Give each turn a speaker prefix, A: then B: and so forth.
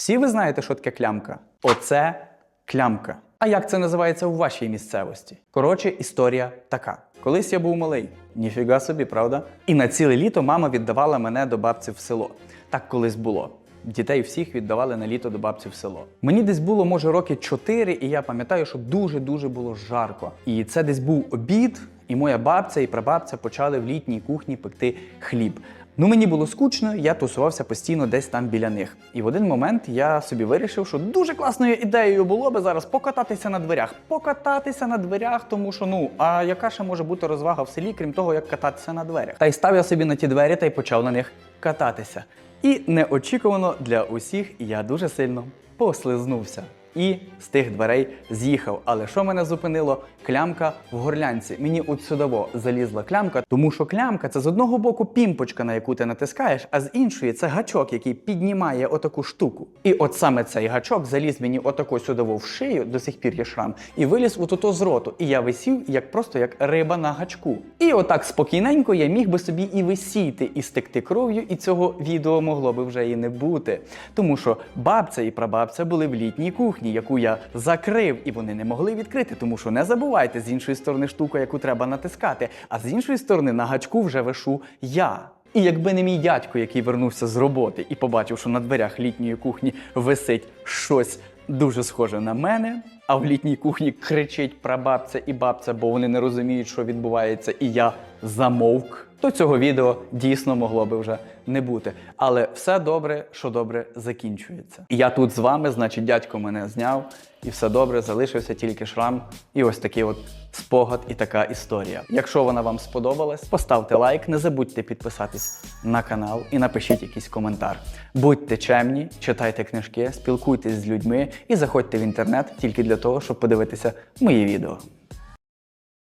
A: Всі ви знаєте, що таке клямка? Оце клямка. А як це називається у вашій місцевості? Коротше, історія така. Колись я був малий, ніфіга собі, правда? І на ціле літо мама віддавала мене до бабці в село. Так колись було. Дітей всіх віддавали на літо до бабці в село. Мені десь було, може, роки 4, і я пам'ятаю, що дуже-дуже було жарко. І це десь був обід, і моя бабця і прабабця почали в літній кухні пекти хліб. Ну мені було скучно, я тусувався постійно десь там біля них. І в один момент я собі вирішив, що дуже класною ідеєю було би зараз покататися на дверях. Покататися на дверях, тому що ну а яка ще може бути розвага в селі, крім того, як кататися на дверях? Та й став я собі на ті двері та й почав на них кататися. І неочікувано для усіх я дуже сильно послизнувся. І з тих дверей з'їхав. Але що мене зупинило? Клямка в горлянці. Мені от сюдово залізла клямка, тому що клямка це з одного боку пімпочка, на яку ти натискаєш, а з іншої це гачок, який піднімає отаку штуку. І от саме цей гачок заліз мені отако сюдово в шию, до сих пір є шрам, і виліз отото з роту. І я висів як просто як риба на гачку. І отак спокійненько я міг би собі і висіти, і стекти кров'ю, і цього відео могло би вже і не бути. Тому що бабця і прабабця були в літній кухні, яку я закрив, і вони не могли відкрити, тому що не забувайте, з іншої сторони штука, яку треба натискати, а з іншої сторони на гачку вже вишу я. І якби не мій дядько, який вернувся з роботи і побачив, що на дверях літньої кухні висить щось дуже схоже на мене, а в літній кухні кричить прабабця і бабця, бо вони не розуміють, що відбувається, і я замовк, то цього відео дійсно могло би вже не бути. Але все добре, що добре закінчується. Я тут з вами, значить, дядько мене зняв, і все добре, залишився тільки шрам. І ось такий от спогад і така історія. Якщо вона вам сподобалась, поставте лайк, не забудьте підписатись на канал і напишіть якийсь коментар. Будьте чемні, читайте книжки, спілкуйтесь з людьми і заходьте в інтернет тільки для того, щоб подивитися мої відео.